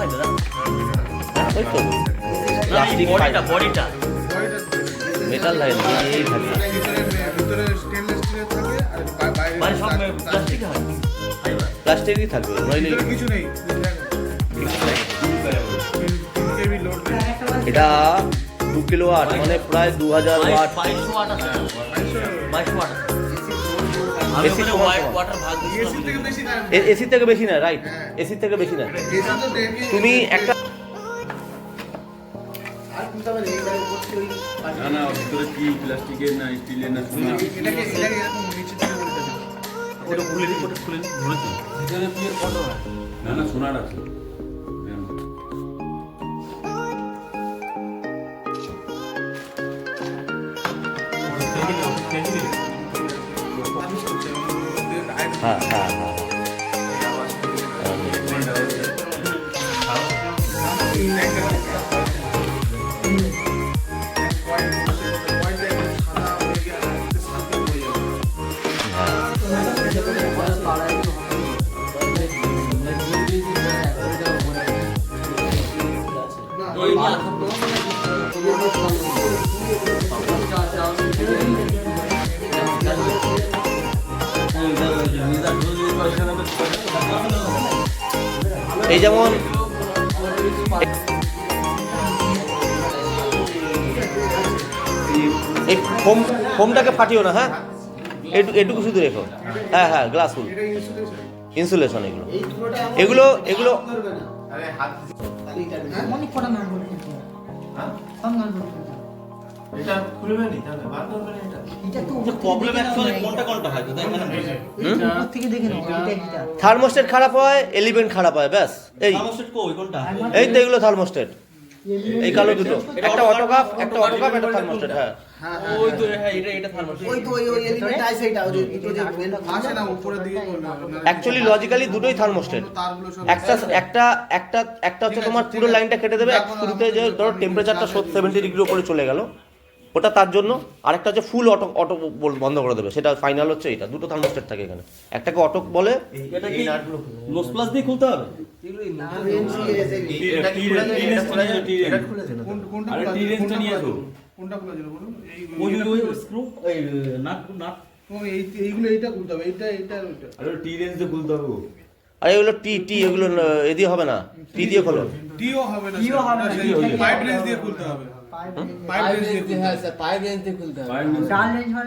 হয় দাদা? ওই তো প্লাস্টিক বডিটা বডিটা মেটাল লাগে না এই থাকে ভিতরে স্টেনলেস স্টিলের থাকে আর বা- বাইরে মানে প্লাস্টিকই থাকবে নইলে কিছু নেই এটা দু কিলো ওয়াট মানে প্রায় দু হাজার ওয়াট। বাইশশো ওয়াট আছে। বাইশশো ওয়াট এসি থেকে বেশি না এসি থেকে বেশি না রাইট এসি থেকে বেশি না এসি তো দেখি তুমি একটা না না ওর ভিতরে কি প্লাস্টিকের না স্টিলের না সোনা এটাকে এটাকে এরকম নিচে থেকে উল্টে দাও ওটা খুলে দিই ওটা খুলে দিই ধরেছি না না সোনার আছে হ্যাঁ। হ্যাঁ হ্যাঁ হ্যাঁ হ্যাঁ এই যেমন এই ফোম ফোমটাকে ফাটিও না হ্যাঁ? এটু- এটুকু শুধু রেখো। হ্যাঁ হ্যাঁ গ্লাস ফুল ইনসুলেশন এগুলো। এগুলো এগুলো এটা খুলবে নি তাহলে বার করবে এটা এটা তো প্রবলেম অ্যাকচুয়ালি কোনটা কোনটা হয় তাই মানে উপর থেকে দেখে নাও এটা এটা। থার্মোস্টেট খারাপ হয় এলিভেন্ট খারাপ হয় ব্যাস এই। থার্মোস্টেট কই কোনটা? এই তো এগুলো থার্মোস্টেট এই কালো দুটো। একটা অটোকাপ একটা অটোকাপ একটা থার্মোস্টেট হ্যাঁ। ওই তো হ্যাঁ। এটা এটা থার্মোস্টেট ওই তো ওই ওই এলিমেন্ট আছে এটা ওই যে যে আসে না উপরের দিকে অ্যাকচুয়ালি লজিক্যালি দুটোই থার্মোস্টেট একটা একটা একটা একটা হচ্ছে তোমার পুরো লাইনটা কেটে দেবে শুরুতে যে ধরো টেম্পারেচারটা সেভেন্টি ডিগ্রি উপরে চলে গেল। ওটা তার জন্য আরেকটা হচ্ছে ফুল অটো অটো বন্ধ করে দেবে। সেটা ফাইনাল হচ্ছে এটা দুটো থার্মোস্টেট থাকে এখানে। একটাকে অটো বলে এটা কি লোস প্লাস দিয়ে খুলতে হবে? আরে খোলা ছিল? কোনটা নিয়ে খোলা কোনটা খোলা ছিল বলুন এই ওই ওই স্ক্রু এই নাট নাট ও, এই এইগুলো এইটা খুলতে হবে এইটা এইটা আর আরে টিরেন্স দিয়ে খুলতে হবে আর এগুলো টি টি এগুলো ন- এ দিয়ে হবে না টি দিয়ে খোলো টিও হবে না। টিও হবে না, পাইপ রেঞ্জ দিয়ে খুলতে হবে।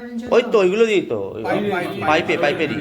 রেঞ্জ ওই তো ওইগুলো দিয়েই তো। পাইপ- পাইপ- পাইপে পাইপেরই